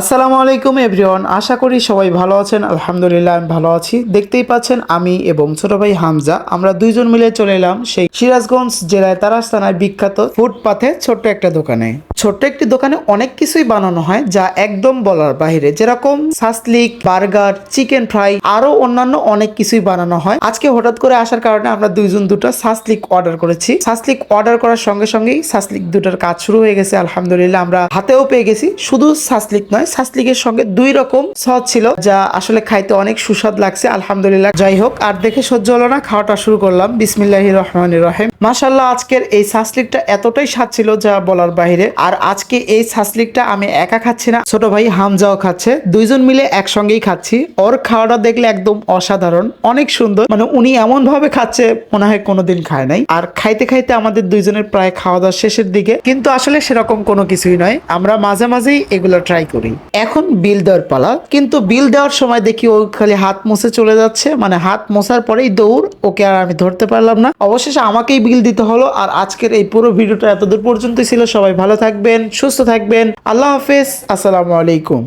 আসসালামু আলাইকুম এভরিওয়ান, আশা করি সবাই ভালো আছেন, আলহামদুলিল্লাহ আমি ভালো আছি। দেখতেই পাচ্ছেন আমি এবং ছোট ভাই হামজা, আমরা দুইজন মিলে চলে এলাম সেই সিরাজগঞ্জ জেলায়, তারাস থানায় বিখ্যাত ফুটপাথে ছোট্ট একটা দোকানে। ছোট্ট একটি দোকানে অনেক কিছুই বানানো হয় যা একদম বলার বাইরে যেরকম সাসলিক, বার্গার, চিকেন ফ্রাই আরও অন্যান্য অনেক কিছুই বানানো হয়। আজকে হঠাৎ করে আসার কারণে আমরা দুইজন দুটো সাসলিক অর্ডার করেছি। সাসলিক অর্ডার করার সঙ্গে সঙ্গেই সাসলিক দুটার কাজ শুরু হয়ে গেছে, আলহামদুলিল্লাহ। আমরা হাতেও পেয়ে গেছি, শুধু সাসলিক নয় সাসলিকের সঙ্গে দুই রকম সস ছিল, যা আসলে খাইতে অনেক সুস্বাদ লাগছে, আলহামদুলিল্লাহ। যাই হোক, আর দেখে সহ্য হলো না, খাওয়াটা শুরু করলাম। বিসমিল্লাহ রহমান রহেম। মাসাল্লাহ আজকের এই সাসলিকটা এতটাই স্বাদ ছিল, যা বলার বাইরে আর আজকে এই সাসলিকটা আমি একা খাচ্ছি না, ছোট ভাই হামজাও খাচ্ছে। দুইজন মিলে একসঙ্গেই খাচ্ছি। ওর খাওয়াটা দেখলে একদম অসাধারণ, অনেক সুন্দর। মানে উনি এমন ভাবে খাচ্ছে, মনে হয় কোনোদিন খায় নাই। আর খাইতে খাইতে আমাদের দুইজনের প্রায় খাওয়া দাওয়া শেষের দিকে। কিন্তু আসলে সেরকম কোনো কিছুই নয়। আমরা মাঝে মাঝেই এগুলো ট্রাই করি। এখন বিল দেওয়ার পালা, কিন্তু বিল দেওয়ার সময় দেখি ও খালি হাত মুছে চলে যাচ্ছে মানে হাত মোছার পরেই দৌড়, ওকে আর আমি ধরতে পারলাম না। অবশেষে আমাকেই বিল দিতে হলো, আর আজকের এই পুরো ভিডিওটা এতদূর পর্যন্তই ছিল। সবাই ভালো থাকবেন, সুস্থ থাকবেন। আল্লাহ হাফেজ, আসসালামু আলাইকুম।